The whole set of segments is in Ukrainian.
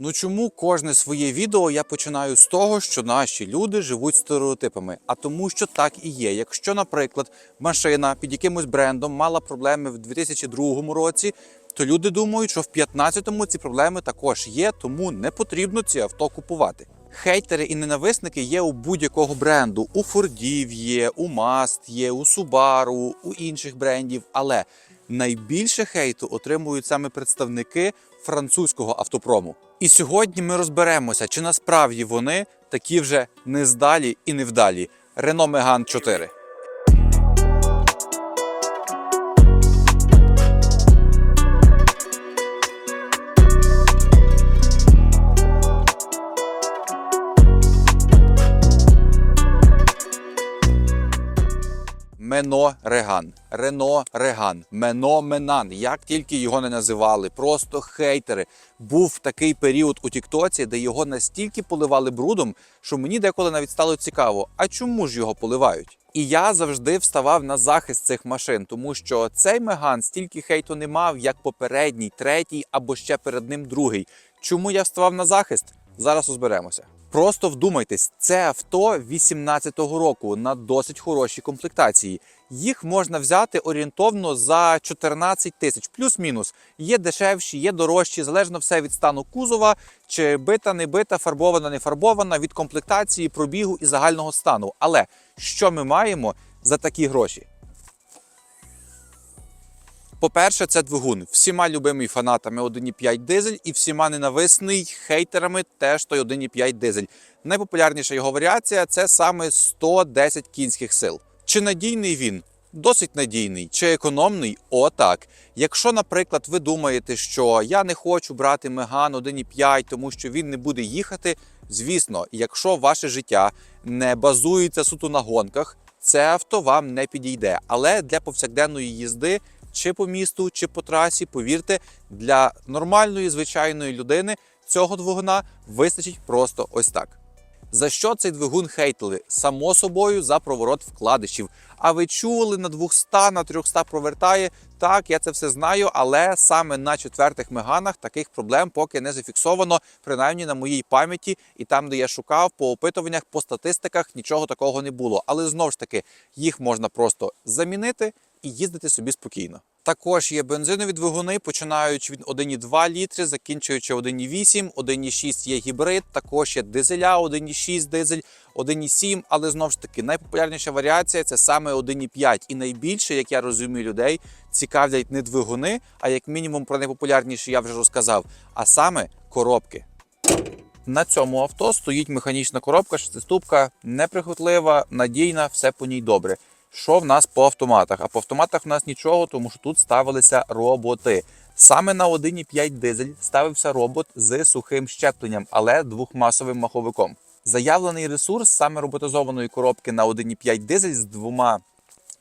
Ну чому кожне своє відео я починаю з того, що наші люди живуть стереотипами? А тому, що так і є. Якщо, наприклад, машина під якимось брендом мала проблеми в 2002 році, то люди думають, що в 2015-му ці проблеми також є, тому не потрібно ці авто купувати. Хейтери і ненависники є у будь-якого бренду. У Фордів є, у Маст є, у Subaru, у інших брендів. Але найбільше хейту отримують саме представники французького автопрому. І сьогодні ми розберемося, чи насправді вони такі вже нездалі і невдалі. Renault Megane 4. Мено Реган, Рено Реган, Мено Менан. Як тільки його не називали, просто хейтери. Був такий період у Тіктоці, де його настільки поливали брудом, що мені деколи навіть стало цікаво, а чому ж його поливають? І я завжди вставав на захист цих машин, тому що цей Меган стільки хейту не мав, як попередній, третій або ще перед ним другий. Чому я вставав на захист? Зараз розберемося. Просто вдумайтесь, це авто 18-го року на досить хорошій комплектації. Їх можна взяти орієнтовно за 14 тисяч, плюс-мінус. Є дешевші, є дорожчі, залежно все від стану кузова, чи бита, не бита, фарбована, не фарбована, від комплектації, пробігу і загального стану. Але що ми маємо за такі гроші? По-перше, це двигун. Всіма любимий фанатами 1,5 дизель і всіма ненависний хейтерами теж той 1,5 дизель. Найпопулярніша його варіація це саме 110 кінських сил. Чи надійний він? Досить надійний. Чи економний? О, так. Якщо, наприклад, ви думаєте, що я не хочу брати Меган 1,5, тому що він не буде їхати. Звісно, якщо ваше життя не базується суто на гонках, це авто вам не підійде. Але для повсякденної їзди чи по місту, чи по трасі, повірте, для нормальної звичайної людини цього двигуна вистачить просто ось так. За що цей двигун хейтили? Само собою за проворот вкладишів. А ви чули на 200, на 300 провертає? Так, я це все знаю, але саме на четвертих меганах таких проблем поки не зафіксовано, принаймні на моїй пам'яті, і там, де я шукав по опитуваннях, по статистиках, нічого такого не було. Але знову ж таки, їх можна просто замінити і їздити собі спокійно. Також є бензинові двигуни, починаючи від 1,2 літри, закінчуючи 1,8, 1,6 є гібрид, також є дизеля, 1,6 дизель, 1,7, але знову ж таки найпопулярніша варіація це саме 1,5. І найбільше, як я розумію, людей цікавлять не двигуни, а як мінімум про найпопулярніші я вже розказав, а саме коробки. На цьому авто стоїть механічна коробка, шестиступка, неприхотлива, надійна, все по ній добре. Що в нас по автоматах? А по автоматах в нас нічого, тому що тут ставилися роботи. Саме на 1,5 дизель ставився робот з сухим щепленням, але двохмасовим маховиком. Заявлений ресурс саме роботизованої коробки на 1,5 дизель з двома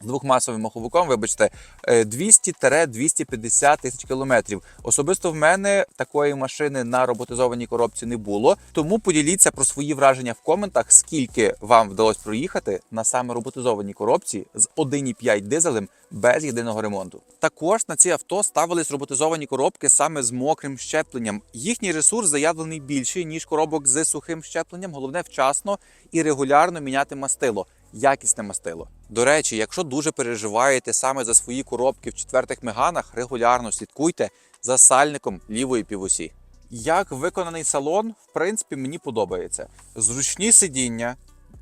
з двохмасовим маховиком, вибачте, е, 200-250 тисяч кілометрів. Особисто в мене такої машини на роботизованій коробці не було. Тому поділіться про свої враження в коментах, скільки вам вдалося проїхати на саме роботизованій коробці з 1,5 дизелем без єдиного ремонту. Також на ці авто ставились роботизовані коробки саме з мокрим щепленням. Їхній ресурс заявлений більший ніж коробок з сухим щепленням. Головне вчасно і регулярно міняти мастило якісне мастило. До речі, якщо дуже переживаєте саме за свої коробки в четвертих меганах, регулярно слідкуйте за сальником лівої півосі. Як виконаний салон, в принципі, мені подобається. Зручні сидіння,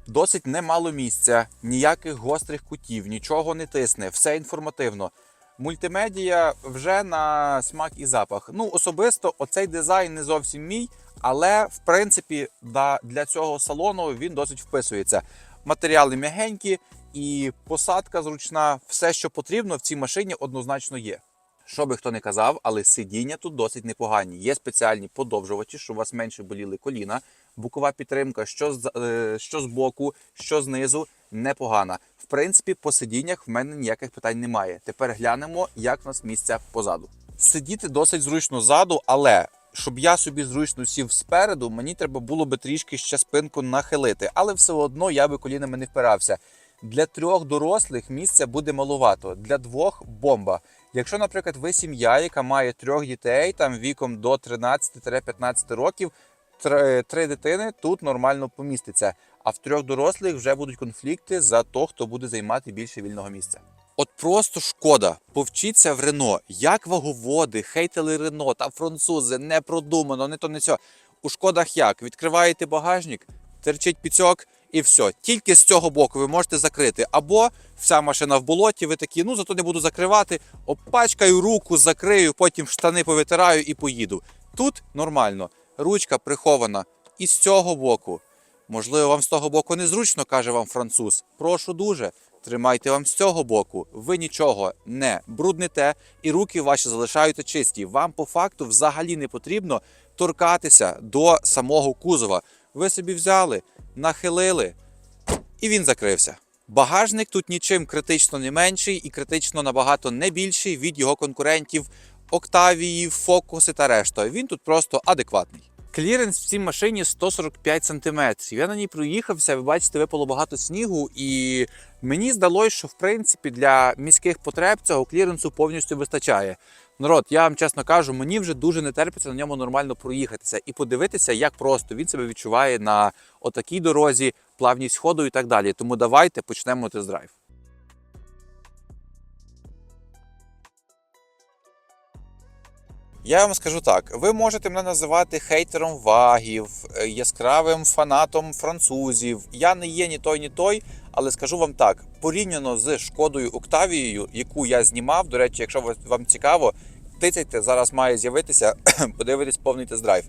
досить немало місця, ніяких гострих кутів, нічого не тисне, все інформативно. Мультимедія вже на смак і запах. Ну, особисто, оцей дизайн не зовсім мій, але в принципі для цього салону він досить вписується матеріали м'ягенькі і посадка зручна. Все, що потрібно в цій машині, однозначно є. Що би хто не казав, але сидіння тут досить непогані. Є спеціальні подовжувачі, щоб у вас менше боліли коліна. Бокова підтримка, що з е, що з боку, що знизу, непогана. В принципі, по сидіннях в мене ніяких питань немає. Тепер глянемо, як в нас місця позаду. Сидіти досить зручно ззаду, але щоб я собі зручно сів спереду, мені треба було би трішки ще спинку нахилити, але все одно я би колінами не впирався. Для трьох дорослих місця буде маловато, для двох бомба. Якщо, наприклад, ви сім'я, яка має трьох дітей, там віком до 13-15 років, тр- три дитини тут нормально поміститься. А в трьох дорослих вже будуть конфлікти за то, хто буде займати більше вільного місця. От просто шкода. Повчіться в Рено, як ваговоди, хейтили Рено та французи, не продумано, не то не сьо. У шкодах як? Відкриваєте багажник, терчить піцьок і все. Тільки з цього боку ви можете закрити. Або вся машина в болоті, ви такі, ну зато не буду закривати, обпачкаю руку, закрию, потім штани повитираю і поїду. Тут нормально. Ручка прихована. І з цього боку. Можливо, вам з того боку незручно, каже вам француз. Прошу дуже. Тримайте вам з цього боку. Ви нічого не брудните, і руки ваші залишаються чисті. Вам по факту взагалі не потрібно торкатися до самого кузова. Ви собі взяли, нахилили, і він закрився. Багажник тут нічим критично не менший і критично набагато не більший від його конкурентів Октавії, Фокуси та решта. Він тут просто адекватний. Кліренс в цій машині 145 см. Я на ній проїхався, ви бачите, випало багато снігу, і мені здалося, що в принципі для міських потреб цього кліренсу повністю вистачає. Народ, я вам чесно кажу, мені вже дуже не терпиться на ньому нормально проїхатися і подивитися, як просто він себе відчуває на отакій дорозі, плавність ходу і так далі. Тому давайте почнемо тест-драйв. Я вам скажу так: ви можете мене називати хейтером вагів, е, яскравим фанатом французів. Я не є ні той, ні той, але скажу вам так: порівняно з шкодою Октавією, яку я знімав. До речі, якщо вам цікаво, тицяйте, зараз має з'явитися, подивитись повний тест-драйв.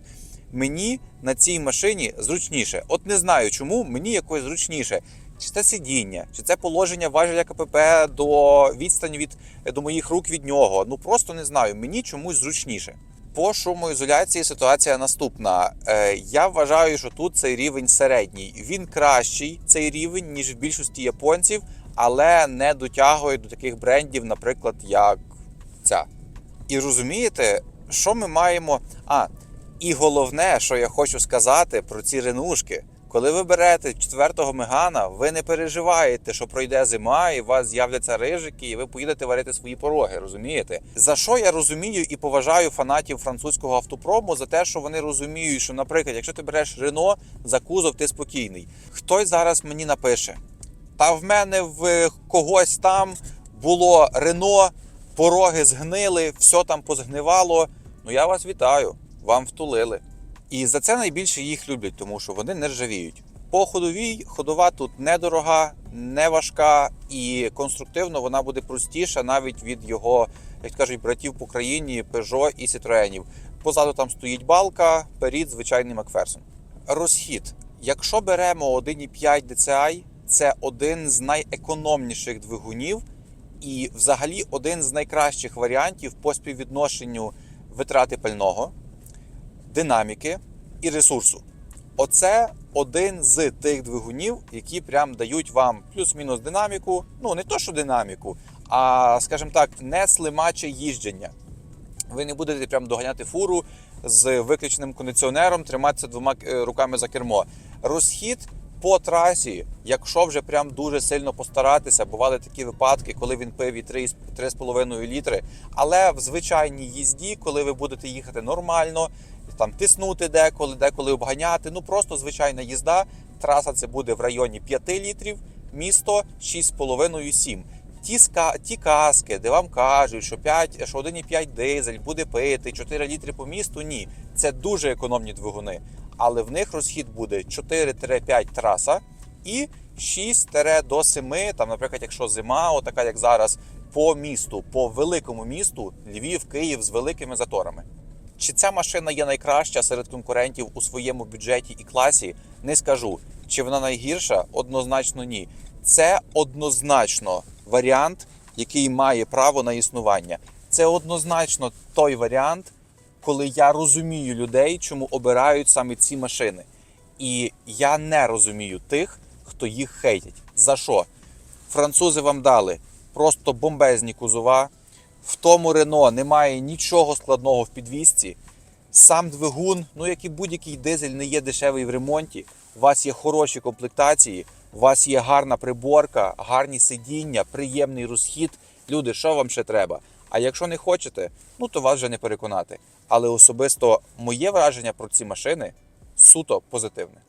Мені на цій машині зручніше. От не знаю, чому мені якось зручніше. Чи це сидіння, чи це положення важеля КПП до відстані від до моїх рук від нього. Ну просто не знаю. Мені чомусь зручніше. По шумоізоляції ситуація наступна. Е, я вважаю, що тут цей рівень середній. Він кращий цей рівень, ніж в більшості японців, але не дотягує до таких брендів, наприклад, як ця. І розумієте, що ми маємо. А, і головне, що я хочу сказати про ці ренушки. Коли ви берете четвертого мегана, ви не переживаєте, що пройде зима, і у вас з'являться рижики, і ви поїдете варити свої пороги. Розумієте? За що я розумію і поважаю фанатів французького автопрому за те, що вони розуміють, що, наприклад, якщо ти береш Рено за кузов, ти спокійний. Хтось зараз мені напише: та в мене в когось там було Рено, пороги згнили, все там позгнивало. Ну я вас вітаю, вам втулили. І за це найбільше їх люблять, тому що вони не ржавіють. По ходовій ходова тут недорога, не важка і конструктивно вона буде простіша навіть від його, як кажуть, братів по країні Peugeot і Citroenів. Позаду там стоїть балка, перед звичайний Макферсон. Розхід. Якщо беремо 1,5 DCI, це один з найекономніших двигунів і взагалі один з найкращих варіантів по співвідношенню витрати пального динаміки і ресурсу. Оце один з тих двигунів, які прям дають вам плюс-мінус динаміку. Ну не то, що динаміку, а скажімо так, не слимаче їждження. Ви не будете прям доганяти фуру з виключеним кондиціонером, триматися двома е, руками за кермо. Розхід по трасі, якщо вже прям дуже сильно постаратися, бували такі випадки, коли він пив і 3, 3,5 літри. Але в звичайній їзді, коли ви будете їхати нормально, там тиснути деколи, деколи обганяти, ну просто звичайна їзда. Траса це буде в районі 5 літрів, місто 6,5-7. Ті, ті каски, де вам кажуть, що 5, що 1,5 дизель буде пити 4 літри по місту, ні. Це дуже економні двигуни. Але в них розхід буде 4-5 траса і 6 до 7, там, наприклад, якщо зима, отака як зараз, по місту, по великому місту, Львів, Київ з великими заторами. Чи ця машина є найкраща серед конкурентів у своєму бюджеті і класі? Не скажу. Чи вона найгірша? Однозначно ні. Це однозначно варіант, який має право на існування. Це однозначно той варіант, коли я розумію людей, чому обирають саме ці машини. І я не розумію тих, хто їх хейтять. За що? Французи вам дали просто бомбезні кузова. В тому Рено немає нічого складного в підвісці. Сам двигун, ну як і будь-який дизель, не є дешевий в ремонті. У вас є хороші комплектації, у вас є гарна приборка, гарні сидіння, приємний розхід. Люди, що вам ще треба? А якщо не хочете, ну то вас вже не переконати. Але особисто моє враження про ці машини суто позитивне.